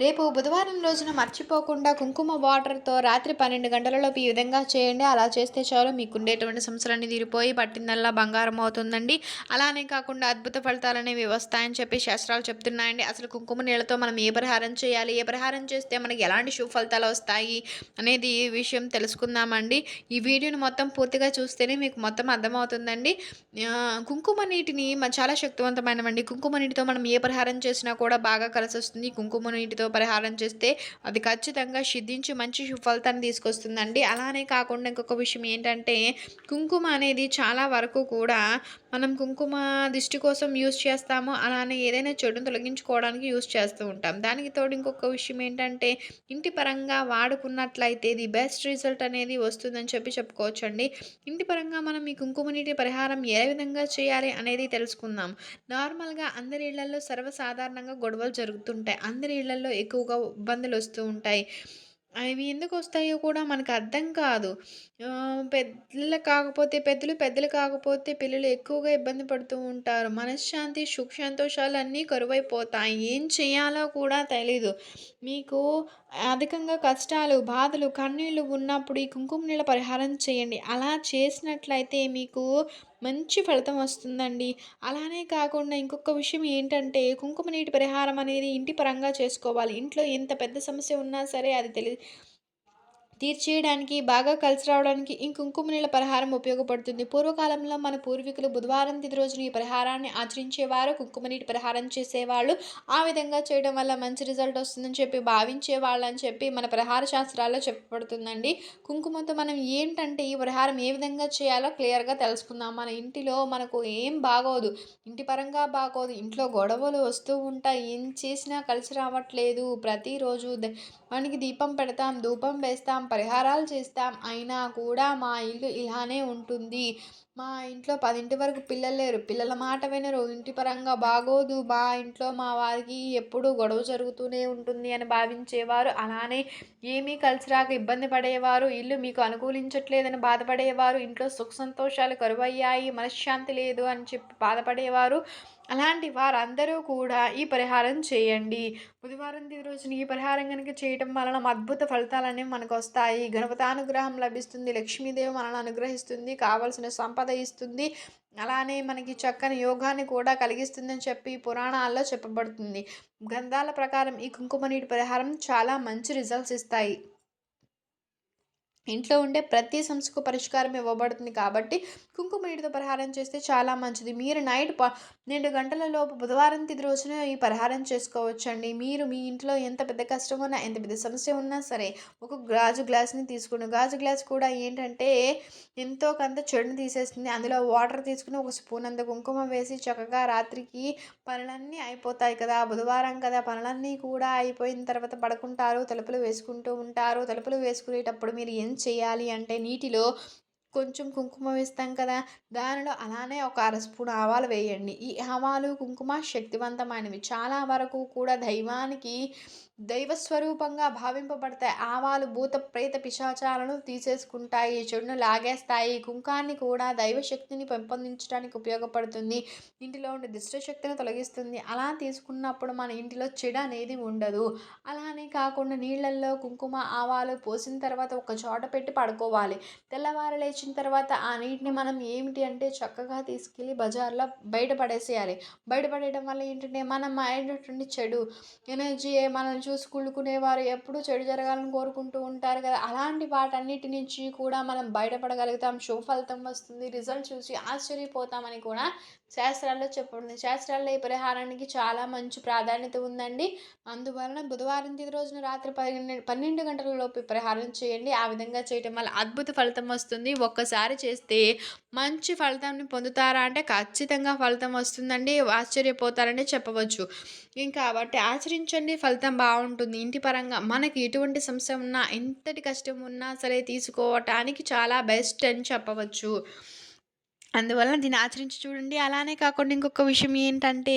రేపు బుధవారం రోజున మర్చిపోకుండా కుంకుమ వాటర్తో రాత్రి పన్నెండు గంటలలోపు ఈ విధంగా చేయండి. అలా చేస్తే చాలు. మీకు ఉండేటువంటి సమస్యలన్నీ తీరిపోయి పట్టిందల్లా బంగారం అవుతుందండి. అలానే కాకుండా అద్భుత ఫలితాలు అనేవి వస్తాయని చెప్పి శాస్త్రాలు చెప్తున్నాయండి. అసలు కుంకుమ నీళ్ళతో మనం ఏ పరిహారం చేయాలి? ఏ పరిహారం చేస్తే మనకి ఎలాంటి శుభ ఫలితాలు వస్తాయి? అనేది ఈ విషయం తెలుసుకుందామండి. ఈ వీడియోని మొత్తం పూర్తిగా చూస్తేనే మీకు మొత్తం అర్థమవుతుందండి. కుంకుమ నీటిని చాలా శక్తివంతమైనవండి. కుంకుమ నీటితో మనం ఏ పరిహారం చేసినా కూడా బాగా కలిసి వస్తుంది కుంకుమ నీటితో పరిహారం చేస్తే అది ఖచ్చితంగా సిద్ధించి మంచి ఫలితాన్ని తీసుకొస్తుందండి. అలానే కాకుండా ఇంకొక విషయం ఏంటంటే కుంకుమ అనేది చాలా వరకు కూడా మనం కుంకుమ దిష్టి కోసం యూస్ చేస్తాము. అలానే ఏదైనా చెడును తొలగించుకోవడానికి యూస్ చేస్తూ ఉంటాం. దానికి తోడు ఇంకొక విషయం ఏంటంటే ఇంటి పరంగా వాడుకున్నట్లయితే ఇది బెస్ట్ రిజల్ట్ అనేది వస్తుందని చెప్పి చెప్పుకోవచ్చండి. ఇంటి పరంగా మనం ఈ కుంకుమ నీటి పరిహారం ఏ విధంగా చేయాలి అనేది తెలుసుకుందాం. నార్మల్గా అందరి ఇళ్ళలో సర్వసాధారణంగా గొడవలు జరుగుతుంటాయి. అందరి ఇళ్ళలో ఎక్కువగా ఇబ్బందులు వస్తూ ఉంటాయి. అవి ఎందుకు వస్తాయో కూడా మనకు అర్థం కాదు. పెద్దలు కాకపోతే పెద్దలు పెద్దలు కాకపోతే పిల్లలు ఎక్కువగా ఇబ్బంది పడుతూ ఉంటారు. మనశ్శాంతి సుఖ సంతోషాలు అన్నీ కరువైపోతాయి. ఏం చేయాలో కూడా తెలీదు. మీకు అధికంగా కష్టాలు బాధలు కన్నీళ్ళు ఉన్నప్పుడు ఈ కుంకుమ నీళ్ళ పరిహారం చేయండి. అలా చేసినట్లయితే మీకు మంచి ఫలితం వస్తుందండి. అలానే కాకుండా ఇంకొక విషయం ఏంటంటే కుంకుమ నీటి పరిహారం అనేది ఇంటి పరంగా చేసుకోవాలి. ఇంట్లో ఎంత పెద్ద సమస్య ఉన్నా సరే అది తెలి తీర్చేయడానికి బాగా కలిసి రావడానికి ఈ కుంకుమ నీళ్ళ పరిహారం ఉపయోగపడుతుంది. పూర్వకాలంలో మన పూర్వీకులు బుధవారం తిది రోజున ఈ పరిహారాన్ని ఆచరించేవారు కుంకుమ నీటి పరిహారం చేసేవాళ్ళు. ఆ విధంగా చేయడం వల్ల మంచి రిజల్ట్ వస్తుందని చెప్పి భావించేవాళ్ళు అని చెప్పి మన పరిహార శాస్త్రాల్లో చెప్పబడుతుందండి. కుంకుమతో మనం ఏంటంటే ఈ పరిహారం ఏ విధంగా చేయాలో క్లియర్గా తెలుసుకుందాం. మన ఇంటిలో మనకు ఏం బాగోదు. ఇంటి పరంగా బాగోదు. ఇంట్లో గొడవలు వస్తూ ఉంటాయి. ఏం చేసినా కలిసి రావట్లేదు. ప్రతిరోజు మనకి దీపం పెడతాం ధూపం వేస్తాం పరిహారాలు చేస్తాం. అయినా కూడా మా ఇల్లు ఇలానే ఉంటుంది. మా ఇంట్లో పదింటి వరకు పిల్లలు లేరు. పిల్లల మాట వినరు. ఇంటి పరంగా బాగోదు. మా ఇంట్లో మా వారికి ఎప్పుడు గొడవ జరుగుతూనే ఉంటుంది అని భావించేవారు. అలానే ఏమీ కలిసి రాక ఇబ్బంది పడేవారు. ఇల్లు మీకు అనుకూలించట్లేదని బాధపడేవారు. ఇంట్లో సుఖ సంతోషాలు కరువయ్యాయి. మనశ్శాంతి లేదు అని చెప్పి బాధపడేవారు. అలాంటి వారందరూ కూడా ఈ పరిహారం చేయండి. బుధవారం రోజున ఈ పరిహారం కనుక చేయటం వలన అద్భుత ఫలితాలు అనేవి మనకు వస్తాయి గణపతానుగ్రహం లభిస్తుంది. లక్ష్మీదేవి మనల్ని అనుగ్రహిస్తుంది. కావలసిన సంపద ఇస్తుంది అలానే మనకి చక్కని యోగాన్ని కూడా కలిగిస్తుందని చెప్పి పురాణాల్లో చెప్పబడుతుంది. గ్రంథాల ప్రకారం ఈ కుంకుమ నీటి పరిహారం చాలా మంచి రిజల్ట్స్ ఇస్తాయి. ఇంట్లో ఉండే ప్రతి సమస్యకు పరిష్కారం ఇవ్వబడుతుంది కాబట్టి కుంకుమ నీటితో పరిహారం చేస్తే చాలా మంచిది. మీరు నైట్ పన్నెండు గంటల లోపు బుధవారం తిది రోజున ఈ పరిహారం చేసుకోవచ్చండి. మీరు మీ ఇంట్లో ఎంత పెద్ద కష్టం ఉన్నా ఎంత పెద్ద సమస్య ఉన్నా సరే ఒక గాజు గ్లాస్ని తీసుకుని గాజు గ్లాస్ కూడా ఏంటంటే ఎంతో కొంత చెడుని తీసేస్తుంది. అందులో వాటర్ తీసుకుని ఒక స్పూన్ అంత కుంకుమ వేసి చక్కగా రాత్రికి పనులన్నీ అయిపోతాయి కదా. బుధవారం కదా పనులన్నీ కూడా అయిపోయిన తర్వాత పడుకుంటారు తలుపులు వేసుకుంటూ ఉంటారు. తలుపులు వేసుకునేటప్పుడు మీరు ఏం చేయాలి అంటే నీటిలో కొంచెం కుంకుమ వేస్తాం కదా దానిలో అలానే ఒక అర స్పూన్ ఆవాలు వేయండి. ఈ ఆవాలు కుంకుమ శక్తివంతమైనవి. చాలా వరకు కూడా దైవానికి దైవస్వరూపంగా భావింపబడతాయి. ఆవాలు భూత ప్రేత పిశాచాలను తీసేసుకుంటాయి. చెడును లాగేస్తాయి. కుంకాన్ని కూడా దైవశక్తిని పెంపొందించడానికి ఉపయోగపడుతుంది. ఇంటిలో ఉండే దుష్టశక్తిని తొలగిస్తుంది. అలా తీసుకున్నప్పుడు మన ఇంటిలో చెడు అనేది ఉండదు. అలానే కాకుండా నీళ్ళల్లో కుంకుమ ఆవాలు పోసిన తర్వాత ఒక చోట పెట్టి పడుకోవాలి. తెల్లవారు లేచిన తర్వాత ఆ నీటిని మనం ఏమిటి అంటే చక్కగా తీసుకెళ్ళి బజార్లో బయటపడేసేయాలి బయటపడేయడం వల్ల ఏంటంటే మన మైండ్ చెడు ఎనర్జీ మనల్ని చూసి కుళ్ళుకునేవారు ఎప్పుడూ చెడు జరగాలని కోరుకుంటూ ఉంటారు కదా. అలాంటి వాటన్నిటి నుంచి కూడా మనం బయటపడగలుగుతాం. శుభ ఫలితం వస్తుంది. రిజల్ట్ చూసి ఆశ్చర్యపోతామని కూడా శాస్త్రాల్లో చెప్పబడింది. శాస్త్రాల్లో ఈ పరిహారానికి చాలా మంచి ప్రాధాన్యత ఉందండి. అందువలన బుధవారం తిది రోజున రాత్రి పన్నెండు పన్నెండు గంటల లోపు పరిహారం చేయండి. ఆ విధంగా చేయటం వల్ల అద్భుత ఫలితం వస్తుంది. ఒక్కసారి చేస్తే మంచి ఫలితాన్ని పొందుతారా అంటే ఖచ్చితంగా ఫలితం వస్తుందండి. ఆశ్చర్యపోతారని చెప్పవచ్చు. ఇంకా కాబట్టి ఆచరించండి. ఫలితం బాగుంటుంది. ఇంటి పరంగా మనకి ఎటువంటి సమస్య ఉన్నా ఎంతటి కష్టం ఉన్నా సరే తీసుకోవటానికి చాలా బెస్ట్ అని చెప్పవచ్చు. అందువలన దీన్ని ఆచరించి చూడండి. అలానే కాకుండా ఇంకొక విషయం ఏంటంటే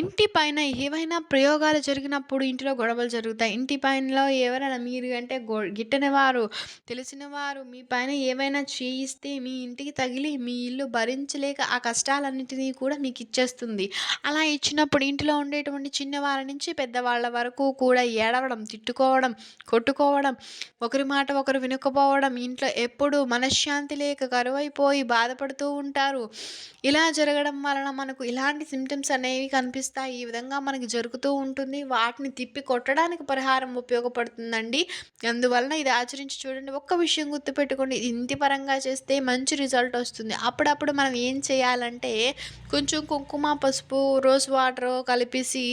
ఇంటి పైన ఏవైనా ప్రయోగాలు జరిగినప్పుడు ఇంటిలో గొడవలు జరుగుతాయి. ఇంటి పైనలో ఎవరైనా మీరు అంటే గొ గిట్టని వారు తెలిసిన వారు మీ పైన ఏవైనా చేయిస్తే మీ ఇంటికి తగిలి మీ ఇల్లు భరించలేక ఆ కష్టాలన్నిటినీ కూడా మీకు ఇచ్చేస్తుంది. అలా ఇచ్చినప్పుడు ఇంటిలో ఉండేటువంటి చిన్నవారి నుంచి పెద్దవాళ్ళ వరకు కూడా ఏడవడం తిట్టుకోవడం కొట్టుకోవడం ఒకరి మాట ఒకరు వినుకపోవడం ఇంట్లో ఎప్పుడు మనశ్శాంతి లేక కరువైపోయి బాధపడి బాధపడుతూ ఉంటారు. ఇలా జరగడం వలన మనకు ఇలాంటి సిమ్టమ్స్ అనేవి కనిపిస్తాయి. ఈ విధంగా మనకి జరుగుతూ ఉంటుంది. వాటిని తిప్పి కొట్టడానికి పరిహారం ఉపయోగపడుతుందండి. అందువలన ఇది ఆచరించి చూడండి. ఒక్క విషయం గుర్తుపెట్టుకోండి. ఇంటి పరంగా చేస్తే మంచి రిజల్ట్ వస్తుంది. అప్పుడప్పుడు మనం ఏం చేయాలంటే కొంచెం కుంకుమ పసుపు రోజ్ వాటర్ కలిపేసి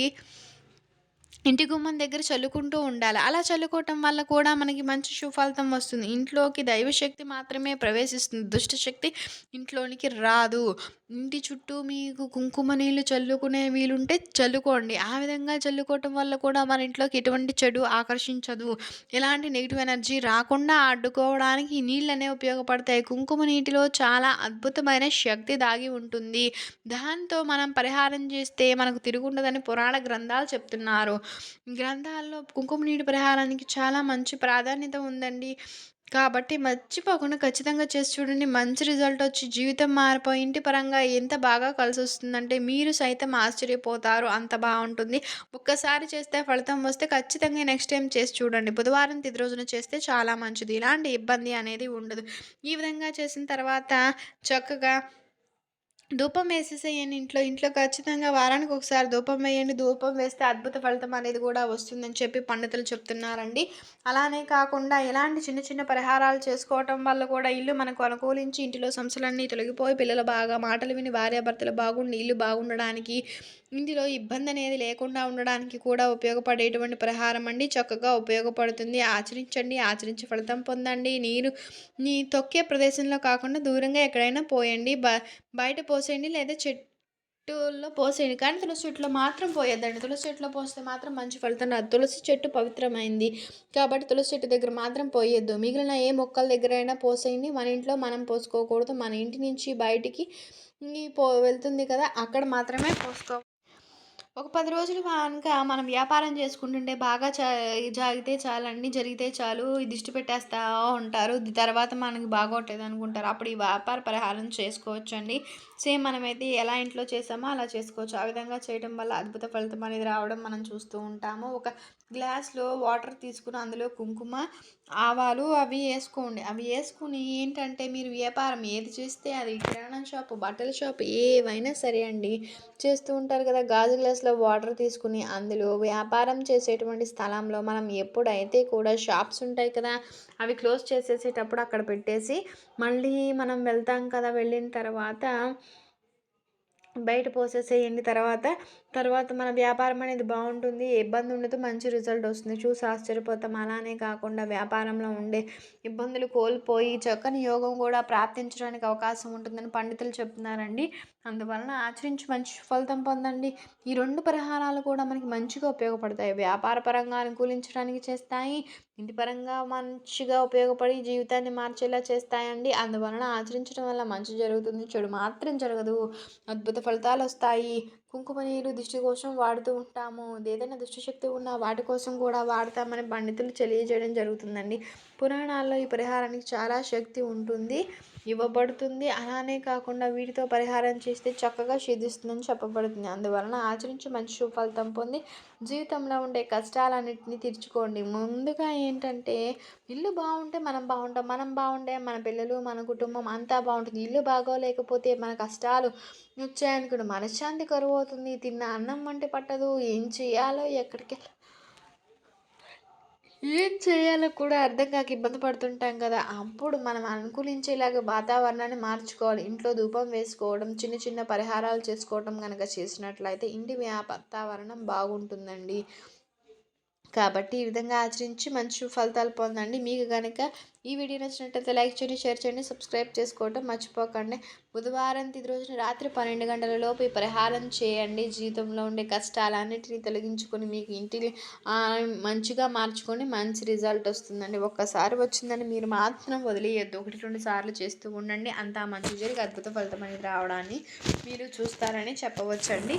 ఇంటి గుమ్మం దగ్గర చల్లుకుంటూ ఉండాలి. అలా చల్లుకోవటం వల్ల కూడా మనకి మంచి సుఫలితం వస్తుంది. ఇంట్లోకి దైవశక్తి మాత్రమే ప్రవేశిస్తుంది. దుష్టశక్తి ఇంట్లోనికి రాదు. ఇంటి చుట్టూ మీకు కుంకుమ నీళ్ళు చల్లుకునే వీలుంటే చల్లుకోండి. ఆ విధంగా చల్లుకోవటం వల్ల కూడా మన ఇంట్లోకి ఎటువంటి చెడు ఆకర్షించదు. ఎలాంటి నెగిటివ్ ఎనర్జీ రాకుండా అడ్డుకోవడానికి నీళ్ళనే నీళ్ళు అనేవి ఉపయోగపడతాయి. కుంకుమ నీటిలో చాలా అద్భుతమైన శక్తి దాగి ఉంటుంది. దాంతో మనం పరిహారం చేస్తే మనకు తిరుగుండదని పురాణ గ్రంథాలు చెప్తున్నారు. గ్రంథాల్లో కుంకుమ నీటి పరిహారానికి చాలా మంచి ప్రాధాన్యత ఉందండి. కాబట్టి మర్చిపోకుండా ఖచ్చితంగా చేసి చూడండి. మంచి రిజల్ట్ వచ్చి జీవితం మారిపోయి ఇంటి పరంగా ఎంత బాగా కలిసి వస్తుందంటే మీరు సైతం ఆశ్చర్యపోతారు. అంత బాగుంటుంది. ఒక్కసారి చేస్తే ఫలితం వస్తే ఖచ్చితంగా నెక్స్ట్ టైం చేసి చూడండి. బుధవారం తిది రోజున చేస్తే చాలా మంచిది. ఇలాంటి ఇబ్బంది అనేది ఉండదు. ఈ విధంగా చేసిన తర్వాత చక్కగా ధూపం వేసేసేయండి ఇంట్లో. ఇంట్లో ఖచ్చితంగా వారానికి ఒకసారి ధూపం వేయండి. ధూపం వేస్తే అద్భుత ఫలితం అనేది కూడా వస్తుందని చెప్పి పండితులు చెప్తున్నారండి. అలానే కాకుండా ఎలాంటి చిన్న చిన్న పరిహారాలు చేసుకోవటం వల్ల కూడా ఇల్లు మనకు అనుకూలించి ఇంటిలో సమస్యలన్నీ తొలగిపోయి పిల్లలు బాగా మాటలు విని భార్యాభర్తలు బాగుండి ఇల్లు బాగుండడానికి ఇంటిలో ఇబ్బంది అనేది లేకుండా ఉండడానికి కూడా ఉపయోగపడేటువంటి పరిహారం అండి. చక్కగా ఉపయోగపడుతుంది. ఆచరించండి. ఆచరించి ఫలితం పొందండి. నీరు నీ తొక్కే ప్రదేశంలో కాకుండా దూరంగా ఎక్కడైనా పోయండి. బ బయట పోసేయండి లేదా చెట్టులో పోసేయండి. కానీ తులసి చెట్టులో మాత్రం పోయొద్దండి. తులసి చెట్టులో పోస్తే మాత్రం మంచి ఫలితం రాదు. తులసి చెట్టు పవిత్రమైంది కాబట్టి తులసి చెట్టు దగ్గర మాత్రం పోయొద్దు. మిగిలిన ఏ మొక్కల దగ్గర అయినా పోసేయండి. మన ఇంట్లో మనం పోసుకోకూడదు. మన ఇంటి నుంచి బయటికి పో వెళ్తుంది కదా అక్కడ మాత్రమే పోసుకో ఒక పది రోజులు కనుక మనం వ్యాపారం చేసుకుంటుంటే బాగా చ జాగితే చాలండి జరిగితే చాలు దిష్టి పెట్టేస్తా ఉంటారు. తర్వాత మనకి బాగోట్లేదు అనుకుంటారు. అప్పుడు ఈ వ్యాపార పరిహారం చేసుకోవచ్చు అండి సేమ్ మనమైతే ఎలా ఇంట్లో చేసామో అలా చేసుకోవచ్చు. ఆ విధంగా చేయడం వల్ల అద్భుత ఫలితం అనేది రావడం మనం చూస్తూ ఉంటాము. ఒక గ్లాస్లో వాటర్ తీసుకుని అందులో కుంకుమ ఆవాలు అవి వేసుకోండి. అవి వేసుకుని ఏంటంటే మీరు వ్యాపారం ఏది చేస్తే అది కిరాణా షాప్ బట్టల షాప్ ఏవైనా సరే అండి చేస్తూ ఉంటారు కదా. గాజు గ్లాస్లో వాటర్ తీసుకుని అందులో వ్యాపారం చేసేటువంటి స్థలంలో మనం ఎప్పుడైతే కూడా షాప్స్ ఉంటాయి కదా అవి క్లోజ్ చేసేసేటప్పుడు అక్కడ పెట్టేసి మళ్ళీ మనం వెళ్తాం కదా వెళ్ళిన తర్వాత బయట పోసేసేయండి తర్వాత. తర్వాత మన వ్యాపారం అనేది బాగుంటుంది. ఇబ్బంది ఉండదు. మంచి రిజల్ట్ వస్తుంది. చూసి ఆశ్చర్యపోతాం. అలానే కాకుండా వ్యాపారంలో ఉండే ఇబ్బందులు కోల్పోయి చక్కని యోగం కూడా ప్రాప్తించడానికి అవకాశం ఉంటుందని పండితులు చెప్తున్నారండి. అందువలన ఆచరించి మంచి ఫలితం పొందండి. ఈ రెండు పరిహారాలు కూడా మనకి మంచిగా ఉపయోగపడతాయి. వ్యాపార పరంగా అనుకూలించడానికి చేస్తాయి. ఇంటి పరంగా మంచిగా ఉపయోగపడి జీవితాన్ని మార్చేలా చేస్తాయండి. అందువలన ఆచరించడం వల్ల మంచి జరుగుతుంది. చెడు మాత్రం జరగదు. అద్భుత ఫలితాలు వస్తాయి కుంకుమ నీరు దిష్టి కోసం వాడుతూ ఉంటాము. ఏదైనా దుష్టశక్తి ఉన్న వాటి కోసం కూడా వాడతామని పండితులు తెలియజేయడం జరుగుతుందండి. పురాణాల్లో ఈ పరిహారానికి చాలా శక్తి ఉంటుంది ఇవ్వబడుతుంది. అలానే కాకుండా వీటితో పరిహారం చేస్తే చక్కగా సిద్ధిస్తుందని చెప్పబడుతుంది. అందువలన ఆచరించి మంచి సుఫలితం పొంది జీవితంలో ఉండే కష్టాలన్నింటినీ తీర్చుకోండి. ముందుగా ఏంటంటే ఇల్లు బాగుంటే మనం బాగుంటాం మనం బాగుంటే మన పిల్లలు మన కుటుంబం అంతా బాగుంటుంది. ఇల్లు బాగోలేకపోతే మన కష్టాలు వచ్చాయనుకుంటే మనశ్శాంతి కరువు పోతుంది తిన్న అన్నం వంటి పట్టదు. ఏం చేయాలో ఎక్కడికి ఏం చేయాలో కూడా అర్థం కాక ఇబ్బంది పడుతుంటాం కదా. అప్పుడు మనం అనుకూలించేలాగా వాతావరణాన్ని మార్చుకోవాలి. ఇంట్లో ధూపం వేసుకోవడం చిన్న చిన్న పరిహారాలు చేసుకోవడం కనుక చేసినట్లయితే ఇంటి వాతావరణం బాగుంటుందండి. కాబట్టి ఈ విధంగా ఆచరించి మంచి ఫలితాలు పొందండి. మీకు కనుక ఈ వీడియో నచ్చినట్లయితే లైక్ చేయండి షేర్ చేయండి సబ్స్క్రైబ్ చేసుకోవడం మర్చిపోకండి. బుధవారం తిది రోజున రాత్రి పన్నెండు గంటల లోపు ఈ పరిహారం చేయండి. జీవితంలో ఉండే కష్టాలన్నిటిని తొలగించుకొని మీకు ఇంటిని మంచిగా మార్చుకొని మంచి రిజల్ట్ వస్తుందండి. ఒక్కసారి వచ్చిందని మీరు మాత్రం వదిలేయద్దు. ఒకటి రెండు సార్లు చేస్తూ ఉండండి. అంతా మంచి జరిగి అద్భుత ఫలితం అనేది రావడాన్ని మీరు చూస్తారని చెప్పవచ్చండి.